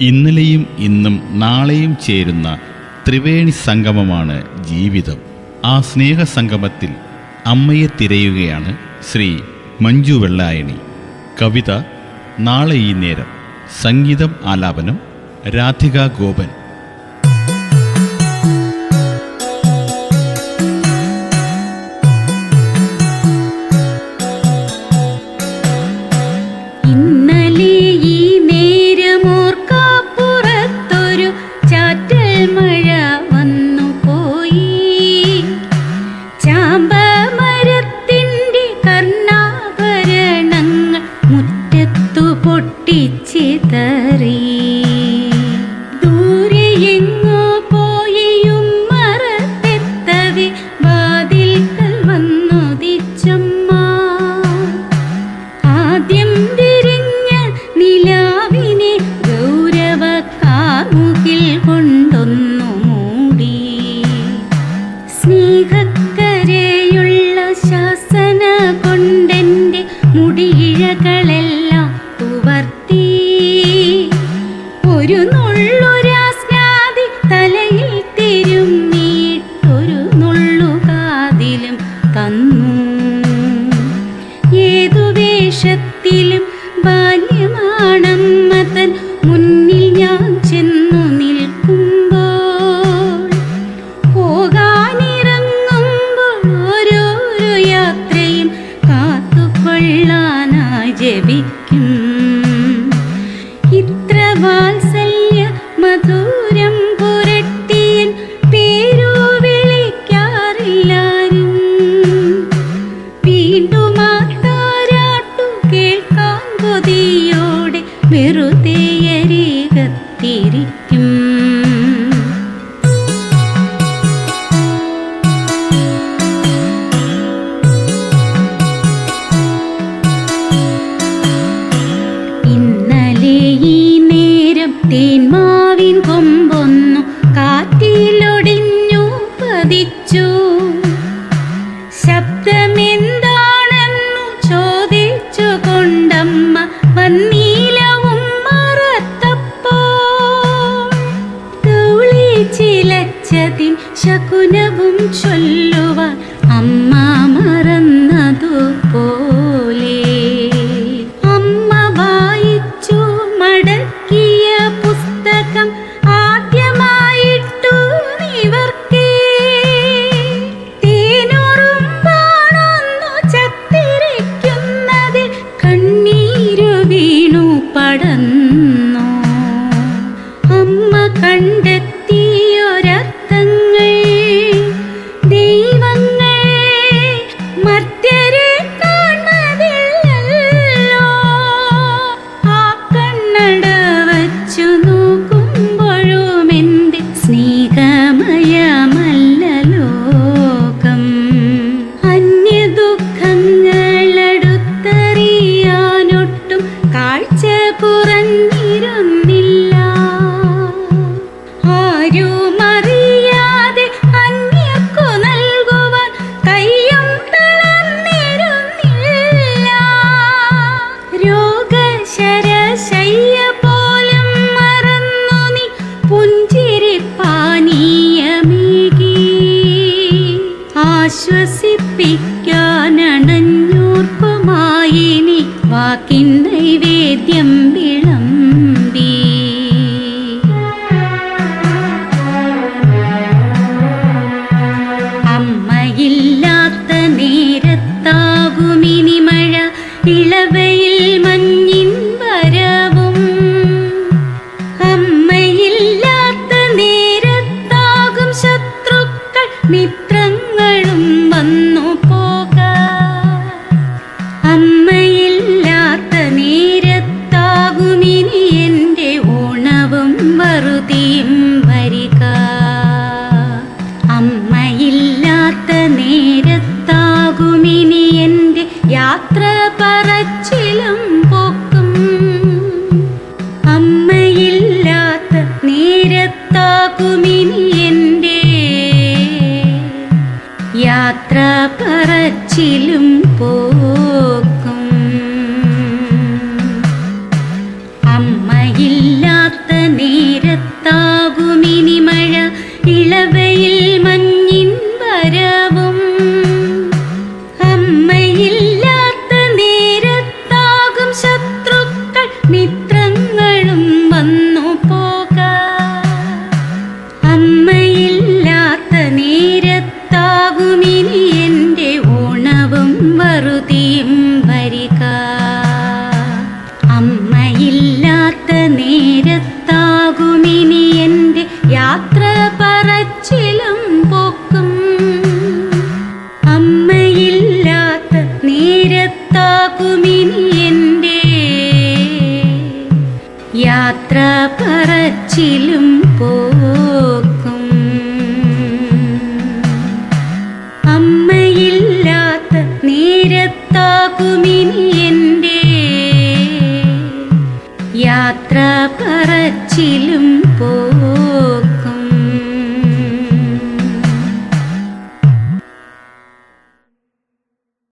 ഇന്നലെയും ഇന്നും നാളെയും ചേരുന്ന ത്രിവേണി സംഗമമാണ് ജീവിതം. ആ സ്നേഹസംഗമത്തിൽ അമ്മയെ തിരയുകയാണ് ശ്രീ മഞ്ജു വെള്ളായണി. കവിത നാളെ ഈ നേരം സംഗീതം ആലാപനം രാധിക ഗോപൻ. ശകുനവും ചൊല്ലുവ. അമ്മാമ ആശ്വസിപ്പിക്കാനണഞ്ഞൂർപ്പമായിനി വാക്കിൻ നൈവേദ്യം ഓർമ്മയില്ലാത്ത നീ വറുതിയും വരിക. അമ്മയില്ലാത്ത നേരത്താകുമിനി എന്റെ യാത്ര പറച്ചിലും പോക്കും. അമ്മയില്ലാത്ത നേരത്താകുമിനി എന്റെ യാത്ര പറച്ചിലും പോക്കും. യാത്ര പറച്ചിലും പോ